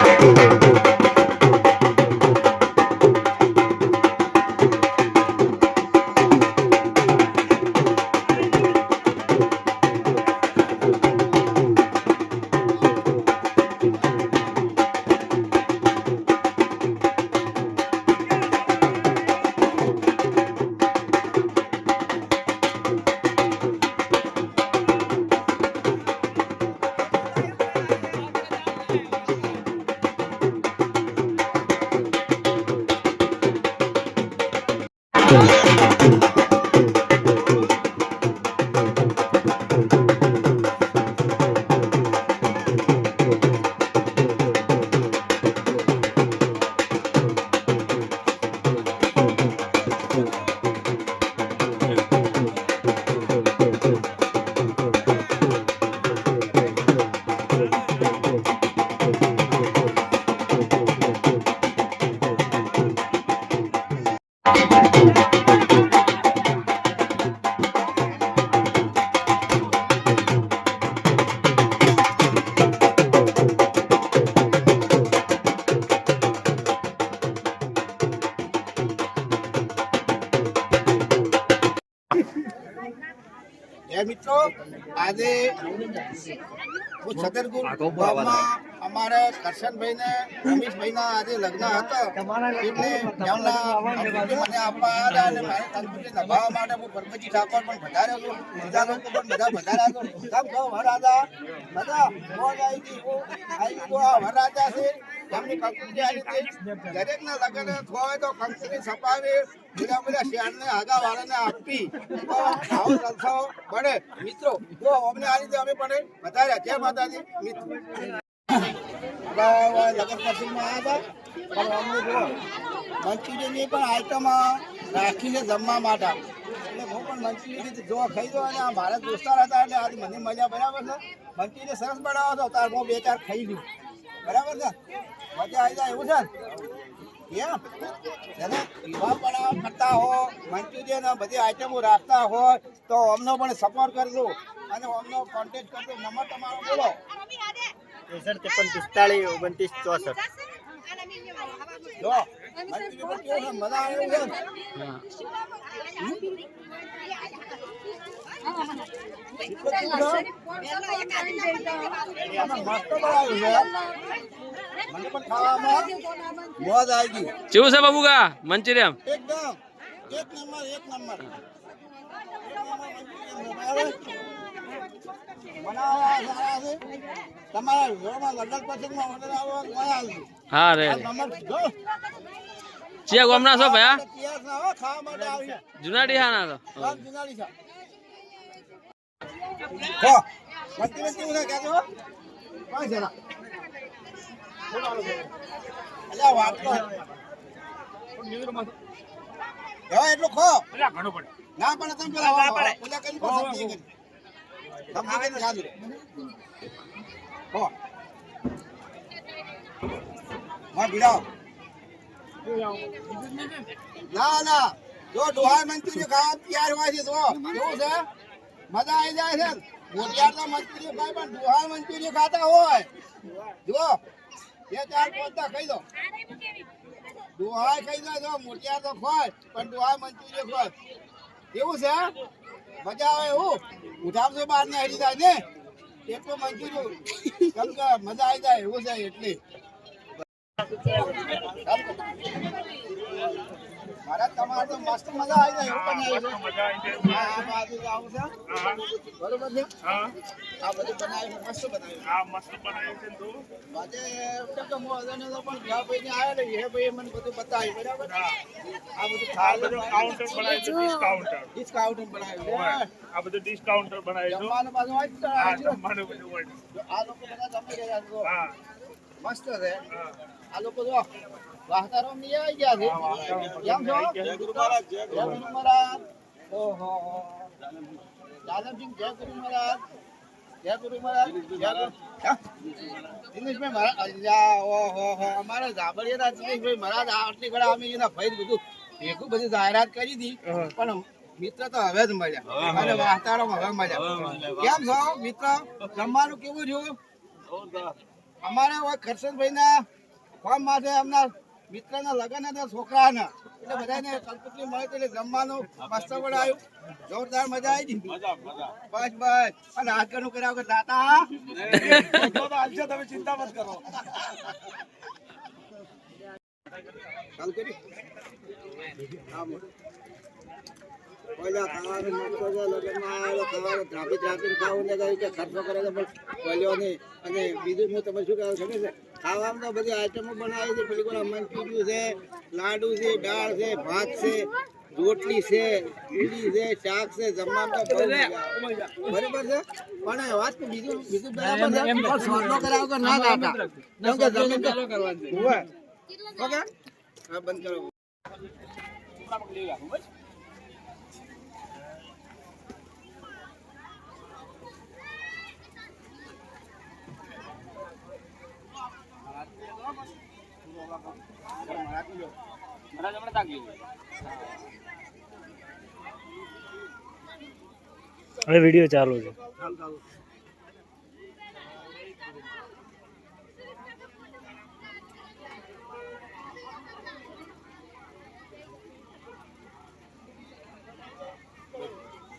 Música Música એ મિત્રો આજે હું છતરપુર અમારે કરશનભાઈ ને રમેશભાઈ આજે લગ્ન હતા. એટલે એમના મને આપવા હતા અને મારી તંદુરસ્તી નભાવવા માટે હું ગણપતિ ઠાકોર પણ વધારે હતો બધા લોકો પણ બધા વધારે હતો કેમ વરરાજા. બધા મોજ આવી ગઈ આવી ગયો આ વરરાજા છે. એમની કંકુટી આવી લગ્ન હોય તો કંકુટી છપાવી બીજા બધા શહેરને આગા વાળાને આપી. તો આવો જલસો બને. મિત્રો, જો અમને આ રીતે આઈટમ રાખીને જમવા માટે હું પણ મંચુરિયન જો ખાઈ દો અને આ ભારત દોસ્તાર હતા એટલે આજે મને મજા બરાબર છે. મંચુરિયન સરસ બનાવો તો તાર હું બે ચાર ખાઈ લઉં બરાબર છે? મજા આવી જાય એવું છે? જેને પીવા પણ કરતા હો મંચુરિયન બધી આઈટમો રાખતા હોય તો અમને પણ સપોર્ટ કરજો. અને અમને કોન્ટેક્ટ કરજો. નંબર તમારો બોલો. ત્રેસઠ ત્રેપન પિસ્તાળીસ ઓગણત્રીસ ચોસઠ. જો મજા આવે છે. બનાવ્યું છે બાબુ કેવું બાબુકા મંચુરિયમ એકદમ એક નંબર એક નંબર હા, રે ચિયા ગોમના છો ભયા? જુનાડી હા ના તો જુનાડી ઉના અલ્યા વાત તો એટલું ખો. ના પણ તમે પેલા વાળો પેલા કરી પણ સમજી કરી સમજી કરીને ખાધું હો હા ભીડાઓ. ના ના. જો ડોહા મંત્રી ખાવા તૈયાર હોય છે તો કેવું છે? મજા આવી જાય છે. મોટિયાર તો મંચુરિયન ખાય પણ દુહાર મંચુરિયન ખાતા હોય. જો બે ચાર પોતા ખાઈ દો. ડોહા ખાઈ દો જો મોટિયાર તો ખોય પણ ડોહા મંચુરિયન ખોય એવું છે મજા આવે એવું? ઉઠાવશો બહાર ને હરી જાય ને. એટલું મંચુરિયન કેમ કે મજા આવી જાય, એવું છે એટલે. મારા તમારે તો મસ્ત મજા આવી જાય એવું બનાવ્યું છે હા, બાજુ આવું છે. બરોબર છે? આ બધું બનાવ્યું મસ્ત બનાવ્યું આજે કેમ કે હું તો પણ જ્યાં ભાઈને આયા ને એ ભાઈએ મને બધું બતાવ્યું બરાબર? આ બધું ખાવાનું કાઉન્ટર બનાવ્યું છે. આ બધું ડિસ્કાઉન્ટર બનાવ્યું જમવાનું હોય હા આ જમવાનું બધું હોય. આ લોકો બધા જમી રહ્યા છે હા. મસ્ત છે. આ લોકો જો વાહતારો ની આવી ગયા છે. કેમ છો? જય ગુરુ મહારાજ જય ગુરુ મહારાજ. ઓહો. દાદાસિંહ જય ગુરુ મહારાજ. જય ગુરુ મહારાજ. જય ગુરુ. હા? મહારાજ ઓહો હો. અમારા જાબડિયાના દિનેશભાઈ મહારાજ આટલી ઘડા અમે એના ભાઈ બધું ભેગું બધી જાહેરાત કરી હતી પણ મિત્ર તો હવે જ મળ્યા. અને વાહતારો હવે મળ્યા. કેમ છો મિત્ર? જમવાનું કેવું રહ્યું? અમારે હોય કરશનભાઈના ફોર્મ માટે એમના મિત્રના લગ્ન હતા છોકરાના. એટલે બધાને કંકોત્રી મળે એટલે જમવાનું મસ્ત આવ્યું. જોરદાર મજા આવી ગઈ બસ બસ. અને આગળનું કર્યા વગર દાતા તમે ચિંતા મત કરો. ચાલુ કરી. ઓલા ખાવાનું મસ્ત છે, લગ્નમાં આવેલો ખાવાનું ધ્રાપી ધ્રાપીને ખાવું ને કહ્યું કે ખર્ચો કરે તો પણ બોલ્યો નહીં. અને બીજું હું તમે શું કહેવું ખબર છે ખાવામાં તો બધી આઈટમો બનાવી છે પેલી કોઈ મંચુરિયું છે લાડુ છે દાળ છે ભાત છે રોટલી છે પૂરી છે શાક છે જમવામાં તો. બરાબર છે? પણ વાત તો બીજું બીજું બરાબર છે? પણ સ્વાદનો કરાવ કે ના ખાતા કેમ કે જમીન કરવાની. ઓકે? હા બંધ કરો. હવે વીડિયો ચાલુ છે.